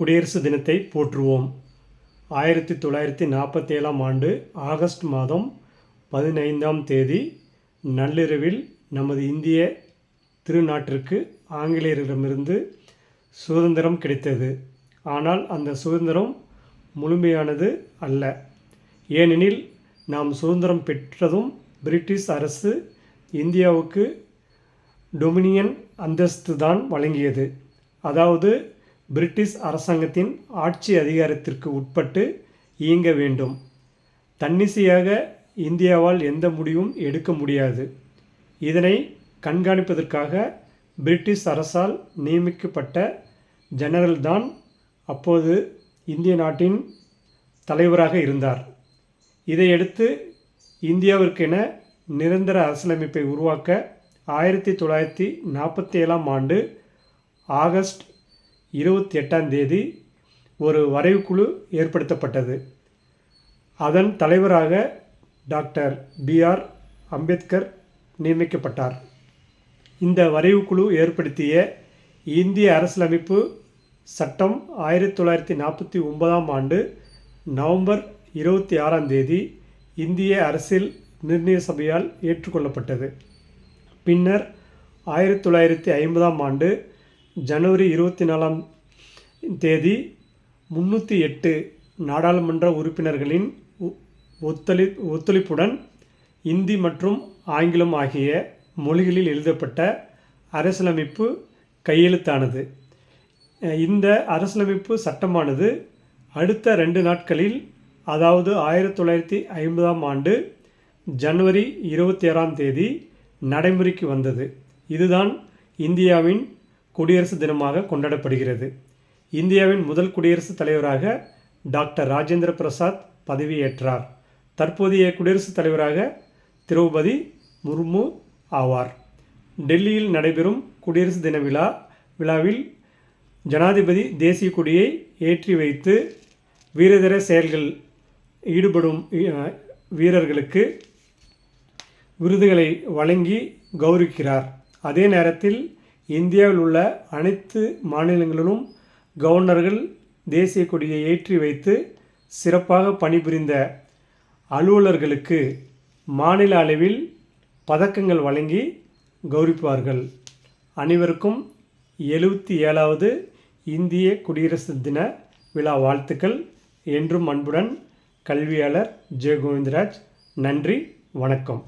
குடியரசு தினத்தை போற்றுவோம். ஆயிரத்தி தொள்ளாயிரத்தி நாற்பத்தேழாம் ஆண்டு ஆகஸ்ட் மாதம் பதினைந்தாம் தேதி நள்ளிரவில் நமது இந்திய திருநாட்டிற்கு ஆங்கிலேயரிடமிருந்து சுதந்திரம் கிடைத்தது. ஆனால் அந்த சுதந்திரம் முழுமையானது அல்ல. ஏனெனில் நாம் சுதந்திரம் பெற்றதும் பிரிட்டிஷ் அரசு இந்தியாவுக்கு டொமினியன் அந்தஸ்து தான் வழங்கியது. அதாவது பிரிட்டிஷ் அரசாங்கத்தின் ஆட்சி அதிகாரத்திற்கு உட்பட்டு இயங்க வேண்டும். தன்னிசையாக இந்தியாவால் எந்த முடிவும் எடுக்க முடியாது. இதனை கண்காணிப்பதற்காக பிரிட்டிஷ் அரசால் நியமிக்கப்பட்ட ஜெனரல் தான் அப்போது இந்திய நாட்டின் தலைவராக இருந்தார். இதையடுத்து இந்தியாவிற்கென நிரந்தர அரசியலமைப்பை உருவாக்க ஆயிரத்தி தொள்ளாயிரத்தி நாற்பத்தி ஏழாம் ஆண்டு ஆகஸ்ட் இருபத்தி எட்டாம் தேதி ஒரு வரைவுக்குழு ஏற்படுத்தப்பட்டது. அதன் தலைவராக டாக்டர் பிஆர் அம்பேத்கர் நியமிக்கப்பட்டார். இந்த வரைவுக்குழு ஏற்படுத்திய இந்திய அரசியலமைப்பு சட்டம் ஆயிரத்தி தொள்ளாயிரத்தி நாற்பத்தி ஒன்பதாம் ஆண்டு நவம்பர் இருபத்தி ஆறாம் தேதி இந்திய அரசியல் நிர்ணய சபையால் ஏற்றுக்கொள்ளப்பட்டது. பின்னர் ஆயிரத்தி தொள்ளாயிரத்தி ஐம்பதாம் ஆண்டு ஜனவரி இருபத்தி நாலாம் தேதி முந்நூற்றி எட்டு நாடாளுமன்ற உறுப்பினர்களின் ஒ- ஒத்துழை ஒத்துழைப்புடன் இந்தி மற்றும் ஆங்கிலம் ஆகிய மொழிகளில் எழுதப்பட்ட அரசியலமைப்பு கையெழுத்தானது. இந்த அரசியலமைப்பு சட்டமானது அடுத்த ரெண்டு நாட்களில் அதாவது ஆயிரத்தி தொள்ளாயிரத்தி ஐம்பதாம் ஆண்டு ஜனவரி இருபத்தி ஆறாம் தேதி நடைமுறைக்கு வந்தது. இதுதான் இந்தியாவின் குடியரசு தினமாக கொண்டாடப்படுகிறது. இந்தியாவின் முதல் குடியரசுத் தலைவராக டாக்டர் ராஜேந்திர பிரசாத் பதவியேற்றார். தற்போதைய குடியரசுத் தலைவராக திரௌபதி முர்மு ஆவார். டெல்லியில் நடைபெறும் குடியரசு தின விழா விழாவில் ஜனாதிபதி தேசிய கொடியை ஏற்றி வைத்து வீரதர செயல்கள் ஈடுபடும் வீரர்களுக்கு விருதுகளை வழங்கி கௌரவிக்கிறார். அதே நேரத்தில் இந்தியாவில் உள்ள அனைத்து மாநிலங்களிலும் கவர்னர்கள் தேசிய கொடியை ஏற்றி வைத்து சிறப்பாக பணிபுரிந்த அலுவலர்களுக்கு மாநில அளவில் பதக்கங்கள் வழங்கி கௌரவிப்பார்கள். அனைவருக்கும் எழுபத்தி ஏழாவது இந்திய குடியரசு தின விழா வாழ்த்துக்கள். என்றும் அன்புடன் கல்வியாளர் ஜெயகோவிந்தராஜ் நன்றி வணக்கம்.